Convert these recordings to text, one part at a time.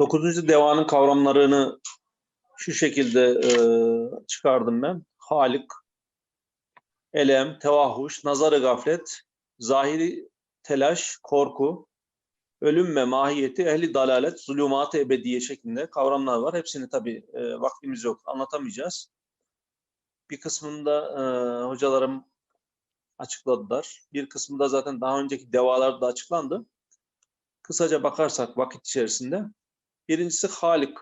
Dokuzuncu devanın kavramlarını şu şekilde e, çıkardım ben. Halik, elem, tevahuş, nazarı gaflet, zahiri telaş, korku, ölüm ve mahiyeti, ehli dalalet, zulümat-ı ebediye şeklinde kavramlar var. Hepsini tabii e, vaktimiz yok, anlatamayacağız. Bir kısmında e, hocalarım açıkladılar. Bir kısmında zaten daha önceki devalarda açıklandı. Kısaca bakarsak vakit içerisinde. Birincisi Halik.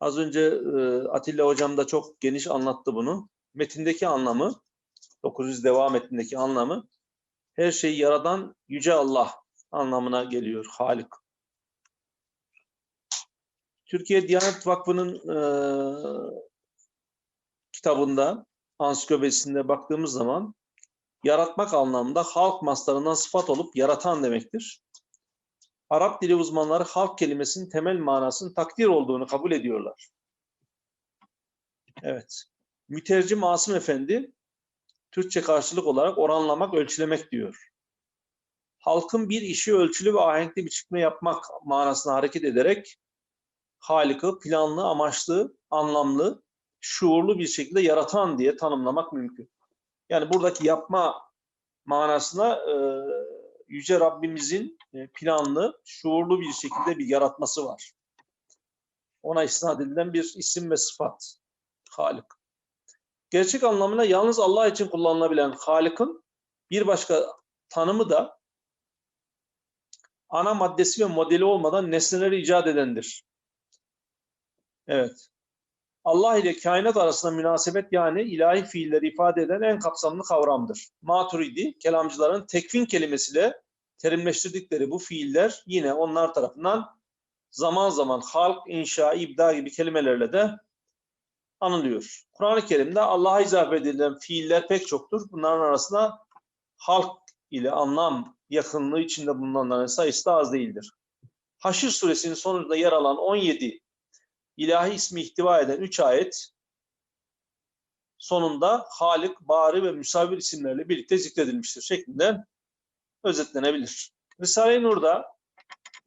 Az önce e, Atilla hocam da çok geniş anlattı bunu. Metindeki anlamı, 900 devam metnindeki anlamı her şeyi yaradan Yüce Allah anlamına geliyor Halik. Türkiye Diyanet Vakfı'nın e, kitabında, ansiklopedisinde baktığımız zaman yaratmak anlamında halk maslarından sıfat olup yaratan demektir. Arap dili uzmanları halk kelimesinin temel manasının takdir olduğunu kabul ediyorlar. Evet. Mütercim Asım Efendi Türkçe karşılık olarak oranlamak, ölçülemek diyor. Halkın bir işi ölçülü ve ahenkli bir çıkma yapmak manasına hareket ederek Halik'i planlı, amaçlı, anlamlı, şuurlu bir şekilde yaratan diye tanımlamak mümkün. Yani buradaki yapma manasına e, Yüce Rabbimizin planlı, şuurlu bir şekilde bir yaratması var. Ona isnat edilen bir isim ve sıfat. Halik. Gerçek anlamına yalnız Allah için kullanılabilen Halik'in bir başka tanımı da ana maddesi ve modeli olmadan nesneleri icat edendir. Evet. Allah ile kainat arasında münasebet yani ilahi fiilleri ifade eden en kapsamlı kavramdır. Maturidi, kelamcıların tekvin kelimesiyle terimleştirdikleri bu fiiller yine onlar tarafından zaman zaman halk, inşa, ibda gibi kelimelerle de anılıyor. Kur'an-ı Kerim'de Allah'a izafe edilen fiiller pek çoktur. Bunların arasında halk ile anlam yakınlığı içinde bulunanların sayısı da az değildir. Haşr suresinin sonunda yer alan 17 ilahi ismi ihtiva eden 3 ayet sonunda Halik, Bari ve Müsavir isimlerle birlikte zikredilmiştir şeklinde özetlenebilir. Risale-i Nur'da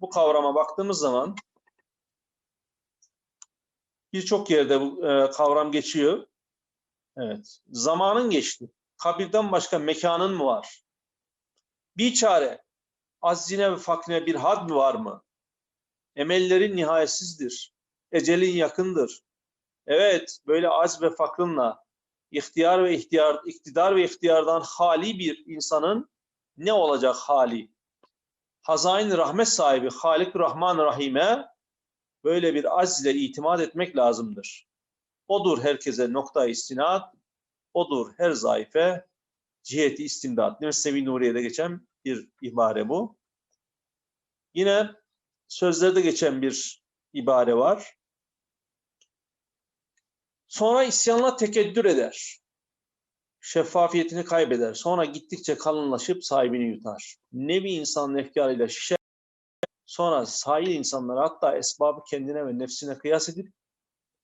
bu kavrama baktığımız zaman birçok yerde bu e, kavram geçiyor. Evet. Zamanın geçti. Kabirden başka mekanın mı var? Bir çare. Azzine ve fakrine bir had mı var mı? Emellerin nihayetsizdir. Ecelin yakındır. Evet, böyle az ve fakrınla ihtiyar ve ihtiyar, iktidar ve ihtiyardan hali bir insanın ne olacak hali? Hazain rahmet sahibi Halik Rahman Rahim'e böyle bir az ile itimat etmek lazımdır. Odur herkese nokta istinat, odur her zayıfe ciheti istimdat. Mesnevi Nuriye'de geçen bir ibare bu. Yine sözlerde geçen bir ibare var. Sonra isyanla tekeddür eder. Şeffafiyetini kaybeder. Sonra gittikçe kalınlaşıp sahibini yutar. Nevi insanın efkarıyla şişer. Sonra sahil insanlara hatta esbabı kendine ve nefsine kıyas edip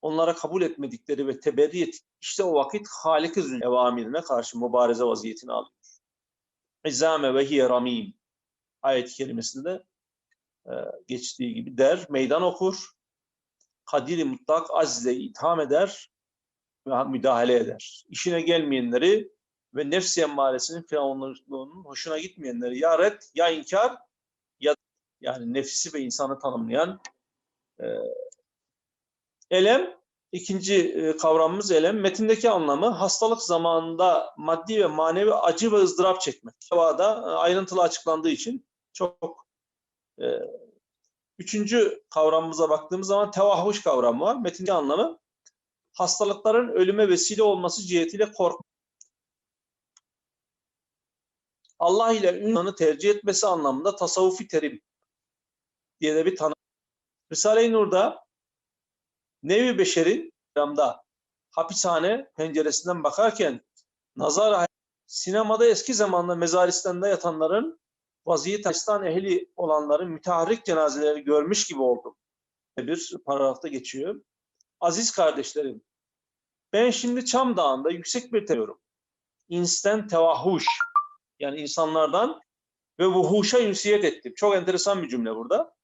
onlara kabul etmedikleri ve teberri et. İşte o vakit Halik-i evamirine karşı mübareze vaziyetini alıyor. İzame ve hiye ramim ayet-i kerimesinde e, geçtiği gibi der, meydan okur, kadiri mutlak azle itham eder müdahale eder. İşine gelmeyenleri ve nefsi emmaresinin firavunluğunun hoşuna gitmeyenleri ya red ya inkar ya yani nefsi ve insanı tanımlayan e, elem ikinci e, kavramımız elem metindeki anlamı hastalık zamanında maddi ve manevi acı ve ızdırap çekmek. Devada e, ayrıntılı açıklandığı için çok e, üçüncü kavramımıza baktığımız zaman tevahhuş kavramı var. Metindeki anlamı hastalıkların ölüme vesile olması cihetiyle korkmak. Allah ile ünvanı tercih etmesi anlamında tasavvufi terim diye de bir tanım. Risale-i Nur'da Nevi Beşer'in da hapishane penceresinden bakarken nazar sinemada eski zamanda mezaristanda yatanların vaziyet açısından ehli olanların müteharrik cenazeleri görmüş gibi oldum. Bir paragrafta geçiyor. Aziz kardeşlerim, ben şimdi Çam Dağı'nda yüksek bir teriyorum. İnsten tevahuş, yani insanlardan ve vuhuşa ünsiyet ettim. Çok enteresan bir cümle burada.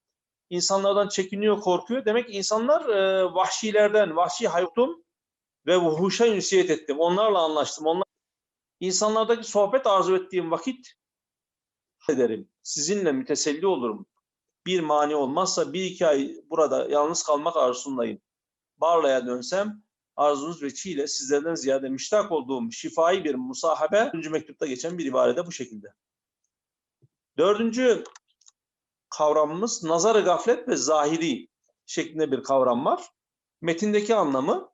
insanlardan çekiniyor, korkuyor. Demek insanlar e, vahşilerden, vahşi hayatım ve vuhuşa ünsiyet ettim. Onlarla anlaştım. Onlar insanlardaki sohbet arzu ettiğim vakit ederim. Sizinle müteselli olurum. Bir mani olmazsa bir iki ay burada yalnız kalmak arzusundayım. Barla'ya dönsem arzunuz veçiyle sizlerden ziyade müştak olduğum şifai bir musahabe. Dördüncü mektupta geçen bir ibarede bu şekilde. Dördüncü kavramımız nazar gaflet ve zahiri şeklinde bir kavram var. Metindeki anlamı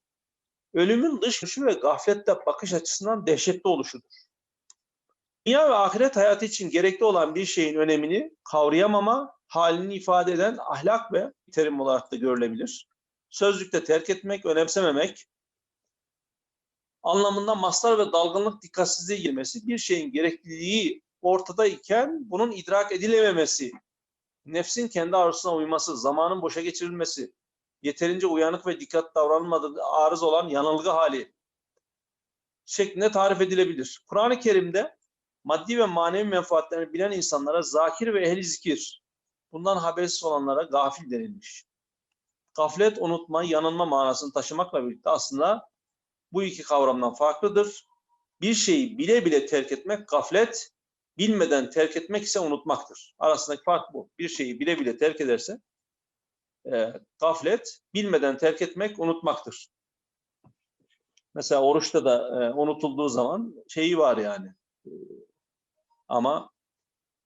ölümün dış ve gaflette bakış açısından dehşetli oluşudur. Dünya ve ahiret hayatı için gerekli olan bir şeyin önemini kavrayamama, halini ifade eden ahlak ve terim olarak da görülebilir. Sözlükte terk etmek, önemsememek, anlamında mastar ve dalgınlık dikkatsizliğe girmesi, bir şeyin gerekliliği ortada iken bunun idrak edilememesi, nefsin kendi arzusuna uyması, zamanın boşa geçirilmesi, yeterince uyanık ve dikkat davranılmadığı arız olan yanılgı hali şeklinde tarif edilebilir. Kur'an-ı Kerim'de maddi ve manevi menfaatlerini bilen insanlara zakir ve ehli zikir, bundan habersiz olanlara gafil denilmiş. Gaflet, unutma, yanılma manasını taşımakla birlikte aslında bu iki kavramdan farklıdır. Bir şeyi bile bile terk etmek gaflet, bilmeden terk etmek ise unutmaktır. Arasındaki fark bu. Bir şeyi bile bile terk ederse e, gaflet, bilmeden terk etmek unutmaktır. Mesela oruçta da e, unutulduğu zaman şeyi var yani. E, ama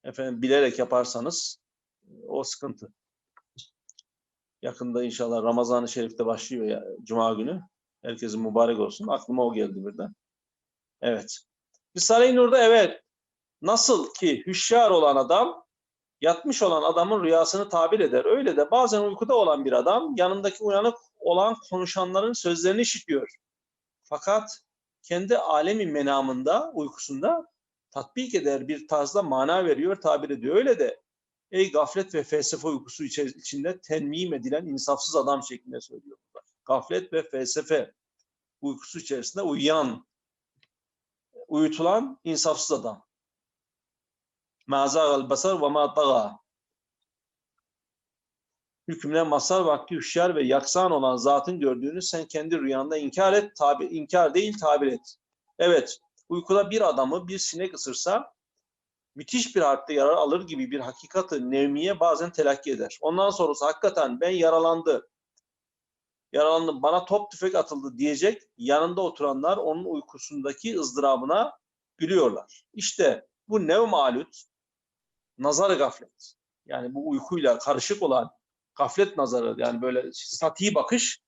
efendim bilerek yaparsanız e, o sıkıntı. Yakında inşallah Ramazan-ı Şerif'te başlıyor ya Cuma günü. Herkesin mübarek olsun. Aklıma o geldi birden. Evet. Risale-i Nur'da evet nasıl ki hüşyar olan adam yatmış olan adamın rüyasını tabir eder. Öyle de bazen uykuda olan bir adam yanındaki uyanık olan konuşanların sözlerini işitiyor. Fakat kendi alemi menamında, uykusunda tatbik eder bir tarzda mana veriyor, tabir ediyor. Öyle de ey gaflet ve felsefe uykusu içinde tenmim edilen insafsız adam şeklinde söylüyor. Gaflet ve felsefe uykusu içerisinde uyuyan, uyutulan insafsız adam. Mâzâgal basar ve mâ tagâ. Hükümle masar vakti hüşyar ve yaksan olan zatın gördüğünü sen kendi rüyanda inkar et, tabi, inkar değil tabir et. Evet, uykuda bir adamı bir sinek ısırsa müthiş bir harpte yarar alır gibi bir hakikati nevmiye bazen telakki eder. Ondan sonrası hakikaten ben yaralandı, yaralandım, bana top tüfek atıldı diyecek. Yanında oturanlar onun uykusundaki ızdırabına gülüyorlar. İşte bu nevm alut, nazar gaflet. Yani bu uykuyla karışık olan gaflet nazarı yani böyle sati bakış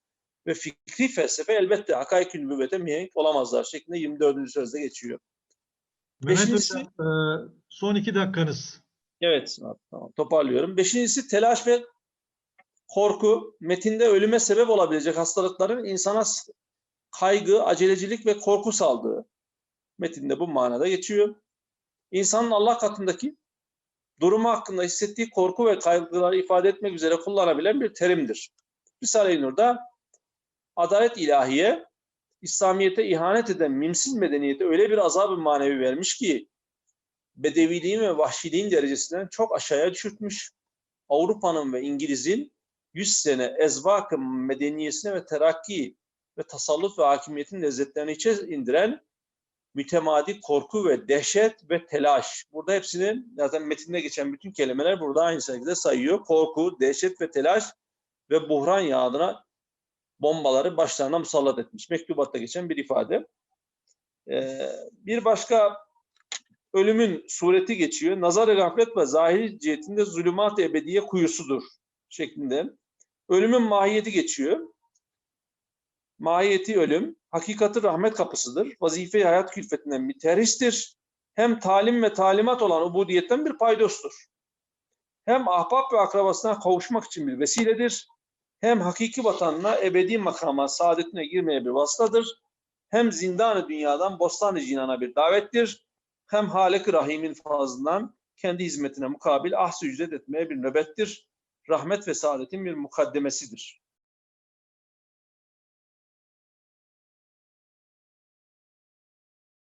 ve fikri felsefe elbette hakaik-i nübüvvete mihenk olamazlar şeklinde 24. sözde geçiyor. Mehmet Beşincisi- Hocam, e, son iki dakikanız. Evet, tamam, toparlıyorum. Beşincisi telaş ve korku. Metinde ölüme sebep olabilecek hastalıkların insana kaygı, acelecilik ve korku saldığı. Metinde bu manada geçiyor. İnsanın Allah katındaki durumu hakkında hissettiği korku ve kaygıları ifade etmek üzere kullanabilen bir terimdir. Risale-i Nur'da adalet ilahiye, İslamiyet'e ihanet eden mimsiz medeniyete öyle bir azab-ı manevi vermiş ki bedeviliğin ve vahşiliğin derecesinden çok aşağıya düşürtmüş. Avrupa'nın ve İngiliz'in 100 sene ezvak-ı medeniyesine ve terakki ve tasallut ve hakimiyetin lezzetlerini içe indiren mütemadi korku ve dehşet ve telaş. Burada hepsinin zaten metinde geçen bütün kelimeler burada aynı şekilde sayıyor. Korku, dehşet ve telaş ve buhran yağdına bombaları başlarına musallat etmiş. Mektubatta geçen bir ifade. Ee, bir başka ölümün sureti geçiyor. Nazar-ı gaflet ve zahiri cihetinde zulümat-ı ebediye kuyusudur şeklinde. Ölümün mahiyeti geçiyor. Mahiyeti ölüm, hakikati rahmet kapısıdır. Vazife hayat külfetinden bir terhistir. Hem talim ve talimat olan ubudiyetten bir paydostur. Hem ahbap ve akrabasına kavuşmak için bir vesiledir. Hem hakiki vatanına ebedi makama, saadetine girmeye bir vasıtadır. Hem zindan-ı dünyadan bostan-ı cinana bir davettir. Hem Halik-i Rahim'in fazlından kendi hizmetine mukabil ahs ücret etmeye bir nöbettir. Rahmet ve saadetin bir mukaddemesidir.